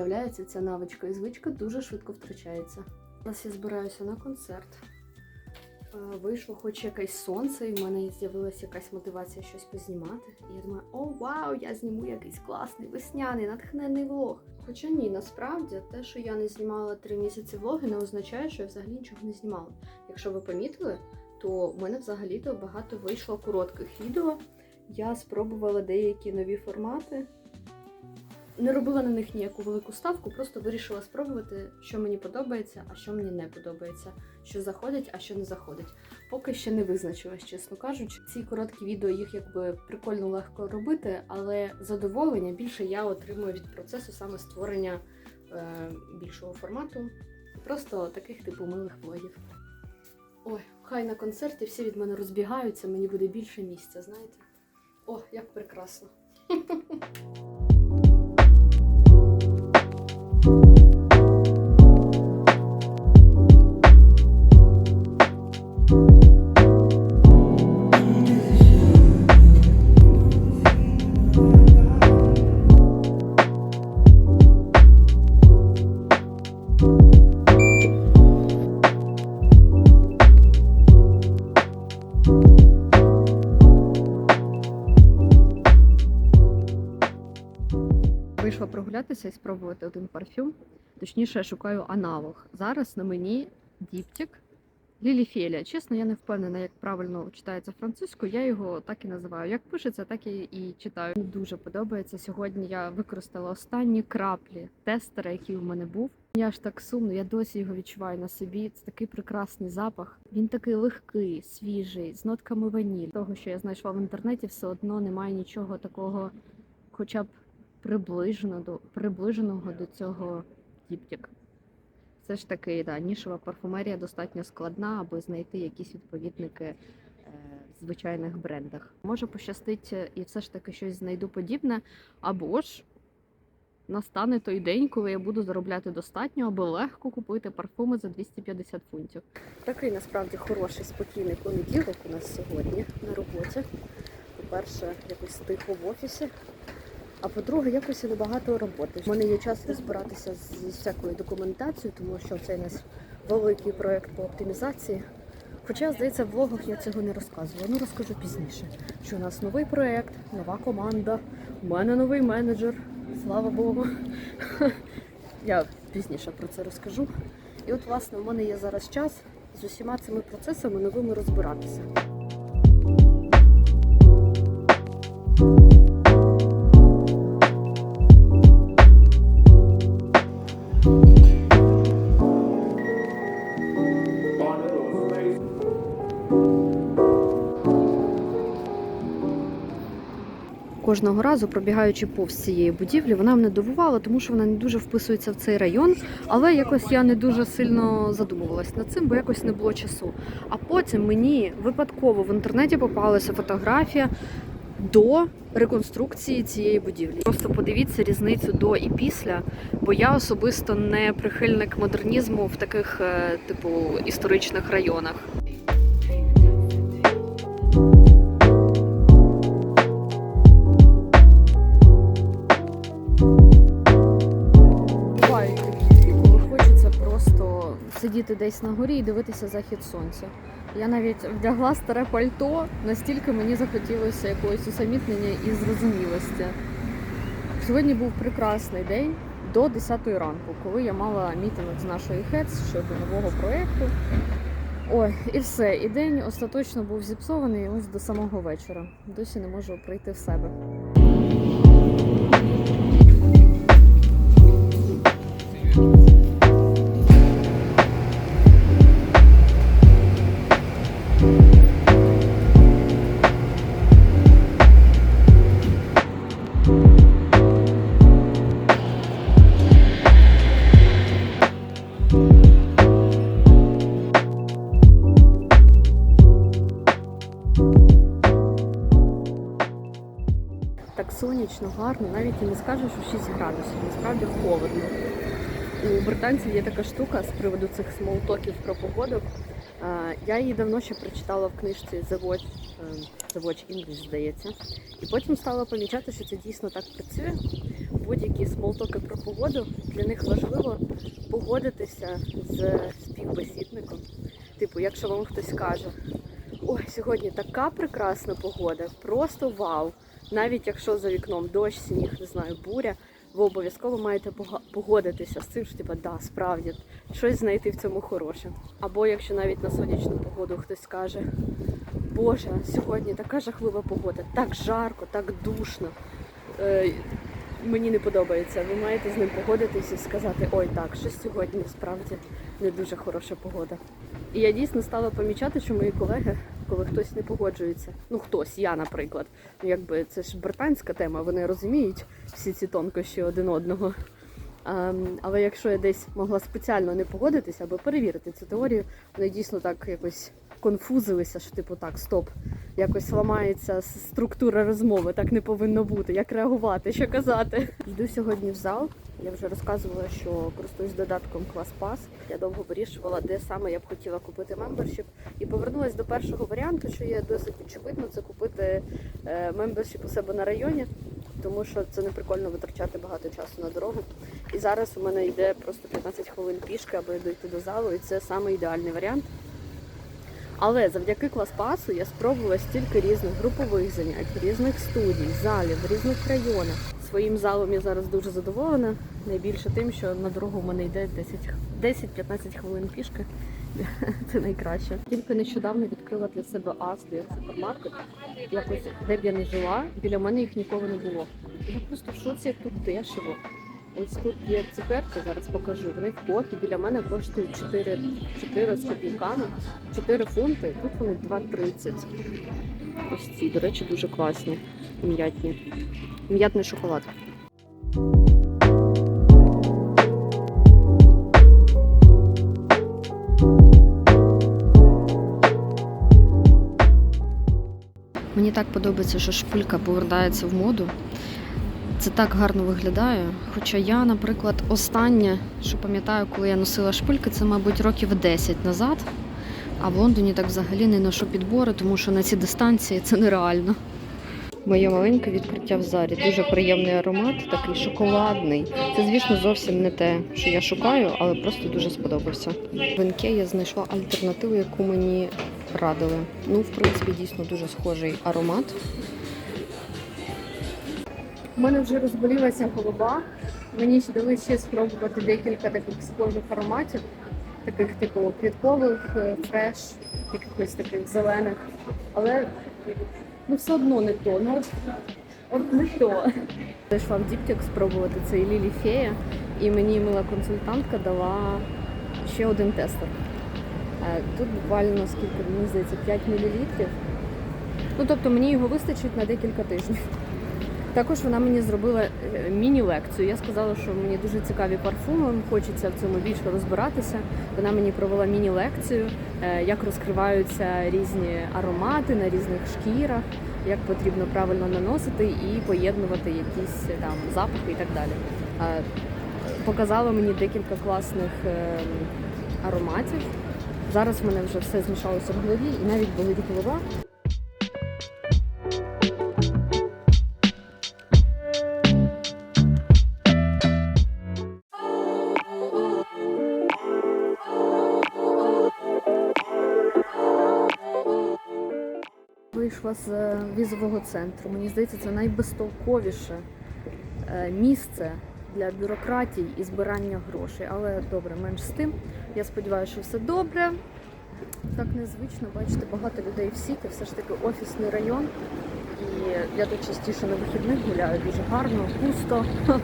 виявляється, ця навичка і звичка дуже швидко втрачається. Зараз я збираюся на концерт. Е, Вийшло хоч якесь сонце, і в мене з'явилася якась мотивація щось познімати. І я думаю, о, вау, я зніму якийсь класний весняний, натхненний влог. Хоча ні, насправді те, що я не знімала три місяці влоги, не означає, що я взагалі нічого не знімала. Якщо ви помітили, то в мене взагалі-то багато вийшло коротких відео. Я спробувала деякі нові формати. Не робила на них ніяку велику ставку, просто вирішила спробувати, що мені подобається, а що мені не подобається, що заходить, а що не заходить. Поки ще не визначилась, чесно кажучи. Ці короткі відео їх якби прикольно легко робити, але задоволення більше я отримую від процесу саме створення е, більшого формату. Просто таких типу милих влогів. Ой, хай на концерті всі від мене розбігаються, мені буде більше місця, знаєте? О, як прекрасно. Вийшла і спробувати один парфюм. Точніше, я шукаю аналог. Зараз на мені діптік Ліліфелія. Чесно, я не впевнена, як правильно читається французькою. Я його так і називаю. Як пишеться, так і, і читаю. Мені дуже подобається. Сьогодні я використала останні краплі тестера, який у мене був. Я ж так сумно, я досі його відчуваю на собі. Це такий прекрасний запах. Він такий легкий, свіжий, з нотками ваніль. Того, що я знайшла в інтернеті, все одно немає нічого такого, хоча б приближено до приближеного до цього діптік. Все ж таки, да, нішова парфумерія достатньо складна, аби знайти якісь відповідники е, в звичайних брендах. Може пощастить е, і все ж таки щось знайду подібне, або ж настане той день, коли я буду заробляти достатньо, аби легко купити парфуми за 250 фунтів. Такий насправді хороший спокійний понеділок у нас сьогодні на роботі. По-перше, якось тихо в офісі. А по-друге, якось небагато роботи. У мене є час розбиратися зі всякою документацією, тому що це у нас великий проєкт по оптимізації. Хоча, здається, в влогах я цього не розказувала. Ну розкажу пізніше. Що у нас новий проєкт, нова команда, у мене новий менеджер. Слава Богу. Я пізніше про це розкажу. І от, власне, у мене є зараз час з усіма цими процесами новими розбиратися. Кожного разу, пробігаючи повз цієї будівлі, вона мене дивувала, тому що вона не дуже вписується в цей район. Але якось я не дуже сильно задумувалась над цим, бо якось не було часу. А потім мені випадково в інтернеті попалася фотографія до реконструкції цієї будівлі. Просто подивіться різницю до і після, бо я особисто не прихильник модернізму в таких, е, типу, історичних районах. Сидіти десь на горі і дивитися захід сонця. Я навіть вдягла старе пальто, настільки мені захотілося якогось усамітнення і зрозумілості. Сьогодні був прекрасний день до 10 ранку, коли я мала мітинг з нашої ХЕЦ щодо нового проєкту. Ой, і все. І день остаточно був зіпсований ось до самого вечора. Досі не можу прийти в себе. Сонячно, гарно, навіть і не скажеш, що 6 градусів, насправді холодно. У британців є така штука з приводу цих смолтоків про погоду. Я її давно ще прочитала в книжці The Watch, е, The Watch English, здається. І потім стала помічати, що це дійсно так працює. будь-які смолтоки про погоду, для них важливо погодитися з співбесідником. Типу, якщо вам хтось каже, ой, сьогодні така прекрасна погода, просто вау. Навіть якщо за вікном дощ, сніг, не знаю, буря, ви обов'язково маєте погодитися з цим, що типа, да, справді, щось знайти в цьому хороше. Або якщо навіть на сонячну погоду хтось каже, Боже, сьогодні така жахлива погода, так жарко, так душно. Е, мені не подобається. Ви маєте з ним погодитись і сказати, ой, так, щось сьогодні справді не дуже хороша погода. І я дійсно стала помічати, що мої колеги, коли хтось не погоджується, ну хтось, я, наприклад, ну якби це ж британська тема, вони розуміють всі ці тонкощі один одного. А, але якщо я десь могла спеціально не погодитися або перевірити цю теорію, вона дійсно так якось конфузилися, що типу так, стоп, якось ламається структура розмови, так не повинно бути. Як реагувати, що казати? Йду сьогодні в зал. Я вже розказувала, що користуюсь додатком ClassPass. Я довго вирішувала, де саме я б хотіла купити мембершіп. І повернулася до першого варіанту, що є досить очевидно, це купити е, мембершіп у себе на районі, тому що це не прикольно витрачати багато часу на дорогу. І зараз у мене йде просто 15 хвилин пішки, аби дойти до залу, і це саме ідеальний варіант. Але завдяки клас-пасу я спробувала стільки різних групових занять, різних студій, залів, різних районах. Своїм залом я зараз дуже задоволена. Найбільше тим, що на дорогу в мене йде 10 10-15 хвилин пішки. Це найкраще. Тільки нещодавно відкрила для себе як супермаркет. Якось де б я не жила, біля мене їх ніколи не було. Я просто в шоці, як тут дешево. Ось тут є цукерки, зараз покажу. В кофі біля мене коштують 4, 4 з копійками, 4 фунти, тут вони 2,30. Ось ці, до речі, дуже класні. М'ятні. М'ятний шоколад. Мені так подобається, що шпилька повертається в моду. Це так гарно виглядає. Хоча я, наприклад, останнє, що пам'ятаю, коли я носила шпильки, це, мабуть, років 10 назад. А в Лондоні так взагалі не ношу підбори, тому що на ці дистанції це нереально. Моє маленьке відкриття в зарі. Дуже приємний аромат, такий шоколадний. Це, звісно, зовсім не те, що я шукаю, але просто дуже сподобався. В Інке я знайшла альтернативу, яку мені радили. Ну, в принципі, дійсно дуже схожий аромат. У мене вже розболілася голова. Мені ще дали ще спробувати декілька таких схожих ароматів, таких типу квіткових, е, фреш, якихось таких зелених. Але ну все одно не то. Ну от, не то. Зайшла в Діптік спробувати цей Лілі Фея, і мені мила консультантка дала ще один тестер. Е, Тут буквально скільки, мені здається, 5 мл. Ну тобто мені його вистачить на декілька тижнів. Також вона мені зробила е, міні-лекцію. Я сказала, що мені дуже цікаві парфуми, хочеться в цьому більше розбиратися. Вона мені провела міні-лекцію, е, як розкриваються різні аромати на різних шкірах, як потрібно правильно наносити і поєднувати якісь е, там запахи і так далі. Показала мені декілька класних ароматів. Зараз в мене вже все змішалося в голові і навіть болить голова. Вийшла з е, візового центру. Мені здається, це найбезтолковіше е, місце для бюрократій і збирання грошей. Але добре, менш з тим. Я сподіваюся, що все добре. Так незвично, бачите, багато людей в сіті, все ж таки офісний район. І я тут частіше на вихідних гуляю, дуже гарно, пусто.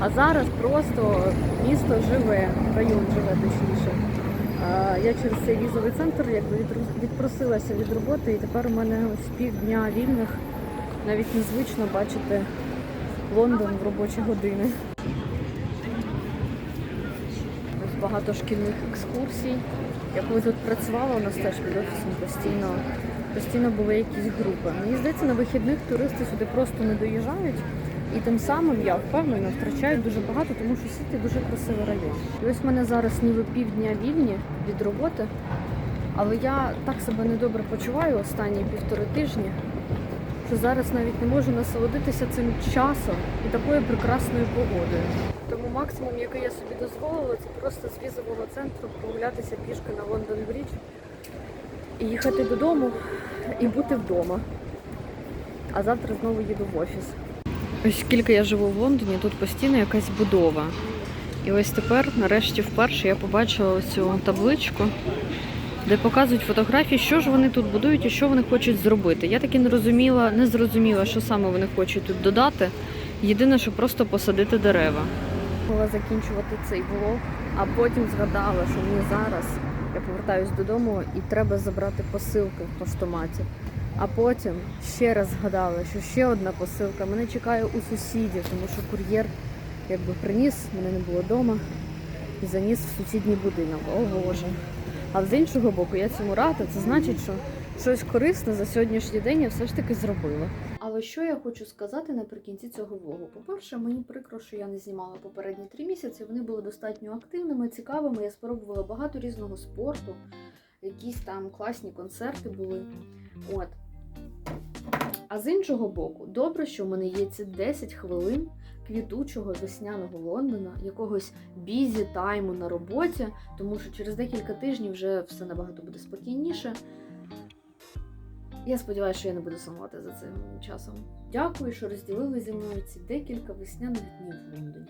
А зараз просто місто живе, район живе точніше. Я через цей візовий центр якби відпросилася від роботи, і тепер у мене ось півдня вільних. Навіть незвично бачити Лондон в робочі години. Ось багато шкільних екскурсій. Я коли тут працювала, у нас теж під офісом постійно, постійно були якісь групи. Мені здається, на вихідних туристи сюди просто не доїжджають. І тим самим я впевнена втрачають дуже багато, тому що Сіті дуже красивий район. І ось в мене зараз ніби півдня вільні від роботи, але я так себе недобре почуваю останні півтори тижні. що зараз навіть не можу насолодитися цим часом і такою прекрасною погодою. Тому максимум, який я собі дозволила, це просто з візового центру прогулятися пішки на Лондон Брідж і їхати додому і бути вдома. А завтра знову їду в офіс. Ось скільки я живу в Лондоні, тут постійно якась будова. І ось тепер, нарешті, вперше я побачила цю табличку, де показують фотографії, що ж вони тут будують і що вони хочуть зробити. Я таки не розуміла, не зрозуміла, що саме вони хочуть тут додати. Єдине, що просто посадити дерева. Могла закінчувати цей влог, а потім згадала, що мені зараз я повертаюсь додому і треба забрати посилки в поштоматі. А потім ще раз згадала, що ще одна посилка мене чекає у сусідів, тому що кур'єр якби приніс, мене не було вдома і заніс в сусідній будинок. О Боже. А з іншого боку, я цьому рада. Це значить, що щось корисне за сьогоднішній день я все ж таки зробила. Але що я хочу сказати наприкінці цього влогу? По-перше, мені прикро, що я не знімала попередні три місяці. Вони були достатньо активними, цікавими. Я спробувала багато різного спорту, якісь там класні концерти були. От. А з іншого боку, добре, що в мене є ці 10 хвилин квітучого весняного Лондона, якогось бізі тайму на роботі, тому що через декілька тижнів вже все набагато буде спокійніше. Я сподіваюся, що я не буду сумувати за цим часом. Дякую, що розділили зі мною ці декілька весняних днів в Лондоні.